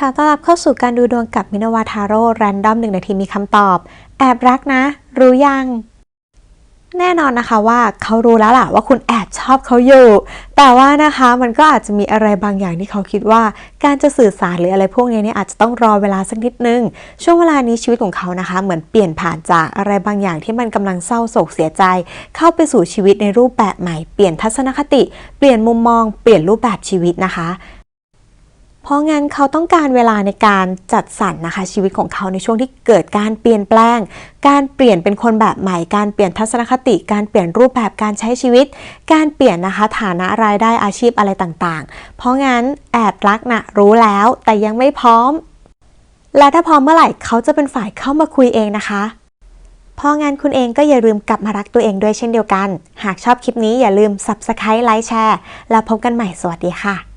ค่ะต้อนรับเข้าสู่การดูดวงกับมินาวาทาโร่แรนดอมหนึ่งนาทีมีคำตอบ แอบรักนะ รู้ยัง แน่นอนนะคะว่าเขารู้แล้วล่ะว่าคุณแอบชอบเขาอยู่ แต่ว่านะคะมันก็อาจจะมีอะไรบางอย่างที่เขาคิดว่า การจะสื่อสารหรืออะไรพวกนี้เนี่ยอาจจะต้องรอเวลาสักนิดนึง ช่วงเวลานี้ชีวิตของเขานะคะ เหมือนเปลี่ยนผ่านจากอะไรบางอย่างที่มันกำลังเศร้าโศกเสียใจ เข้าไปสู่ชีวิตในรูปแบบใหม่ เปลี่ยนทัศนคติ เปลี่ยนมุมมอง เปลี่ยนรูปแบบชีวิตนะคะ เพราะงั้นเขาต้องการเวลาในการจัดสรรนะคะ ชีวิตของเขาในช่วงที่เกิดการเปลี่ยนแปลง การเปลี่ยนเป็นคนแบบใหม่ การเปลี่ยนทัศนคติ การเปลี่ยนรูปแบบการใช้ชีวิต การเปลี่ยนนะคะฐานะรายได้อาชีพอะไรต่างๆ เพราะงั้นแอบรักนะรู้แล้วแต่ยังไม่พร้อม และถ้าพร้อมเมื่อไหร่เขาจะเป็นฝ่ายเข้ามาคุยเองนะคะเพราะงั้นคุณเองก็อย่าลืมกลับมารักตัวเองด้วยเช่นเดียวกัน หากชอบคลิปนี้อย่าลืม subscribe ไลค์แชร์ แล้วพบกันใหม่สวัสดีค่ะ